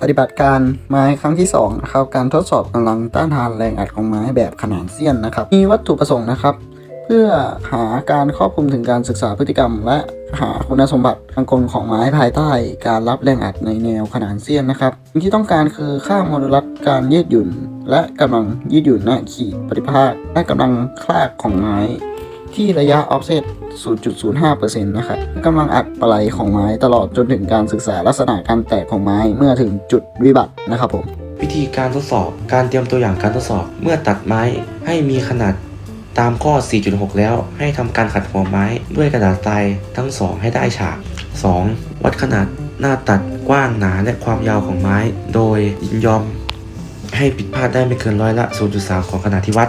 ปฏิบัติการไม้ครั้งที่2นะครับการทดสอบกำลังต้านทานแรงอัดของไม้แบบขนานเสี้ยนนะครับ มีวัตถุประสงค์นะครับ เพื่อหาการครอบคลุมถึงการศึกษาพฤติกรรม และหาคุณสมบัติทางกลของไม้ภายใต้การรับแรงอัดในแนวขนานเสี้ยนนะครับสิ่งที่ต้องการคือค่าโมดูลัสการยืดหยุ่น และกำลังยืดหยุ่นณขีดปฏิภาคและกำลังคลากของไม้ ที่ระยะ offset 0.05%นะครับกำลังอัดปลายของไม้ตลอดจนถึงการศึกษาลักษณะการแตกของไม้เมื่อถึงจุดวิบัตินะครับผมวิธีการทดสอบ การเตรียมตัวอย่างการทดสอบ เมื่อตัดไม้ให้มีขนาดตามข้อ 4.6 แล้ว ให้ทำการขัดหัวไม้ด้วยกระดาษทรายทั้งสองให้ได้ฉาก 2. วัดขนาดหน้าตัดกว้างหนาและความยาวของไม้ โดยยินยอมให้ผิดพลาดได้ไม่เกินร้อยละ 0.3 ของขนาดที่วัด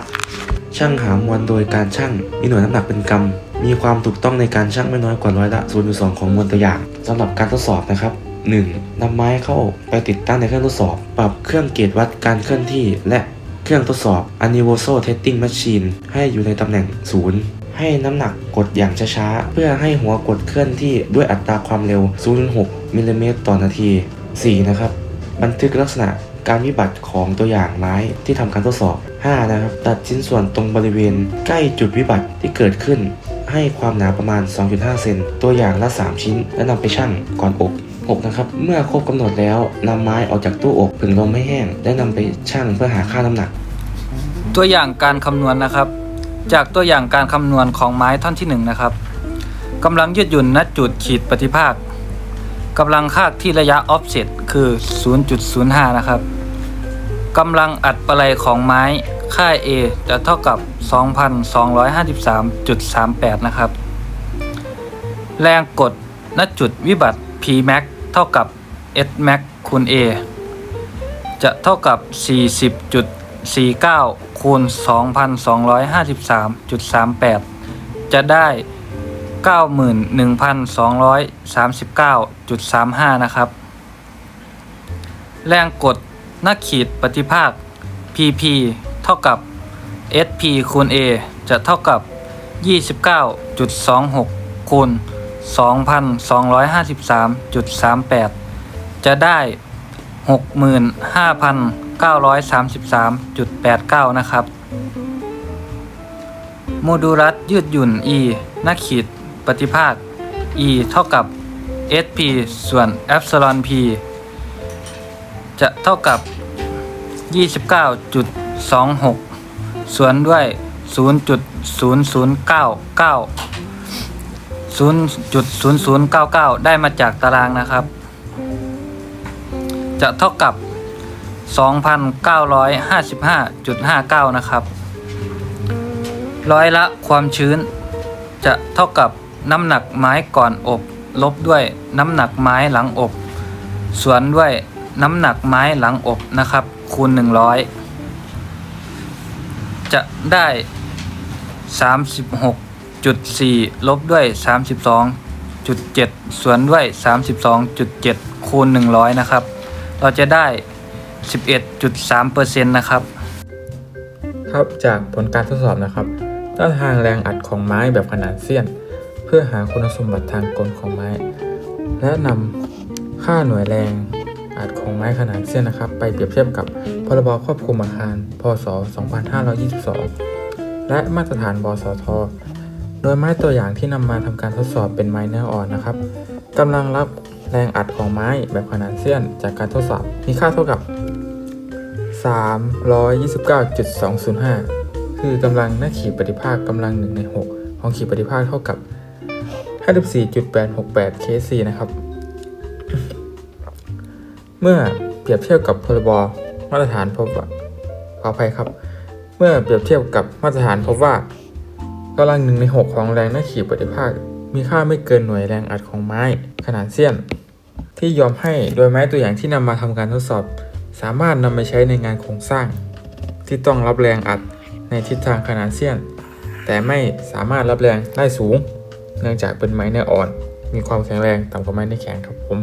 ช่างหามวลโดยการช่างมีหน่วยน้ำหนักเป็นกรัมมีความถูกต้องในการช่างไม่น้อยกว่าร้อยละ0.2ของมวลตัวอย่างสำหรับการทดสอบนะครับ 1. นำไม้เข้าไปติดตั้งในเครื่องทดสอบ ปรับเครื่องเกจวัดการเคลื่อนที่ และเครื่องทดสอบ Universal Testing Machine ให้อยู่ในตำแหน่ง 0 ให้น้ำหนักกดอย่างช้าๆ เพื่อให้หัวกดเคลื่อนที่ด้วยอัตราความเร็ว 0.6มิลลิเมตรต่อนาที 4. นะครับ บันทึกลักษณะ การวิบัติของตัวอย่างไม้ที่ทำการทดสอบ 5. นะครับตัดชิ้นส่วนตรงบริเวณ ใกล้จุดวิบัติที่เกิดขึ้น ให้ความหนาประมาณ 2.5 เซนตัวอย่างละ 3 ชิ้น และนำไปชั่งก่อนอบ6นะครับเมื่อครบกำหนดแล้วนำไม้ออกจากตู้อบผึ่งลมให้แห้ง และนำไปชั่งเพื่อหาค่าน้ำหนัก ตัวอย่างการคำนวณนะครับ จากตัวอย่างการคำนวณของไม้ท่อนที่1นะครับกำลังยืดหยุ่นณจุดขีดปฏิภาคกำลังคากที่ระยะ offset คือ 0.05 นะครับ กำลังอัดปะไลของไม้ค่า A จะเท่ากับ 2,253.38 นะครับ แรงกดณจุดวิบัติ Pmax เท่ากับ Smax คูณ A จะเท่ากับ 40.49 คูณ 2,253.38 จะได้ 91,239.35 นะครับ แรงกด หน้าขีดปฏิภาค PP เท่ากับ SP คูณ A จะเท่ากับ 29.26 คูณ 2,253.38 จะได้ 65,933.89 นะครับ โมดูลัสยืดหยุ่น E หน้าขีดปฏิภาค E เท่ากับ SP ส่วน epsilon P จะเท่ากับ 29.26 ส่วนด้วย 0.0099 0.0099 ได้มาจากตารางนะครับ จะเท่ากับ 2,955.59 นะครับ ร้อยละความชื้น จะเท่ากับน้ำหนักไม้ก่อนอบ ลบด้วยน้ำหนักไม้หลังอบ ส่วนด้วย น้ำหนักไม้หลังอบนะครับ คูณ 100 จะได้ 36.4 ลบด้วย 32.7 ส่วนด้วย 32.7 คูณ 100 นะครับ เราจะได้ 11.3%นะครับ ครับจากผลการทดสอบนะครับต้านทานแรงอัดของไม้แบบขนาดเสี้ยน เพื่อหาคุณสมบัติทางกลของไม้ และนำค่าหน่วยแรง อัดของไม้ขนาดเสี้ยนนะครับ ไปเปรียบเทียบกับพรบควบคุมอาคาร พศ 2522 และมาตรฐานบสท โดยไม้ตัวอย่างที่นำมาทำการทดสอบเป็นไม้เนื้ออ่อนนะครับกำลังรับแรงอัดของไม้แบบขนาดเสี้ยนจากการทดสอบมีค่าเท่ากับ 329.205 คือกำลังหน้าขีดปฏิภาคกำลัง1ใน 6 ของขีดปฏิภาคเท่ากับ 54.868 kc นะครับ เมื่อเปรียบเทียบกับพรบมาตรฐานพบว่าขออภัยครับ เมื่อเปรียบเทียบกับมาตรฐานพบว่ากำลัง1ใน6ของแรงหน้าขีดปฏิภาค มีค่าไม่เกินหน่วยแรงอัดของไม้ ขนาดเสี้ยน ที่ยอมให้โดยไม้ตัวอย่างที่นำมาทำการทดสอบ สามารถนำไปใช้ในงานโครงสร้าง ที่ต้องรับแรงอัดในทิศทางขนานเสี้ยน แต่ไม่สามารถรับแรงได้สูง เนื่องจากเป็นไม้เนื้ออ่อน มีความแข็งแรงต่ำกว่าไม้เนื้อแข็งครับผม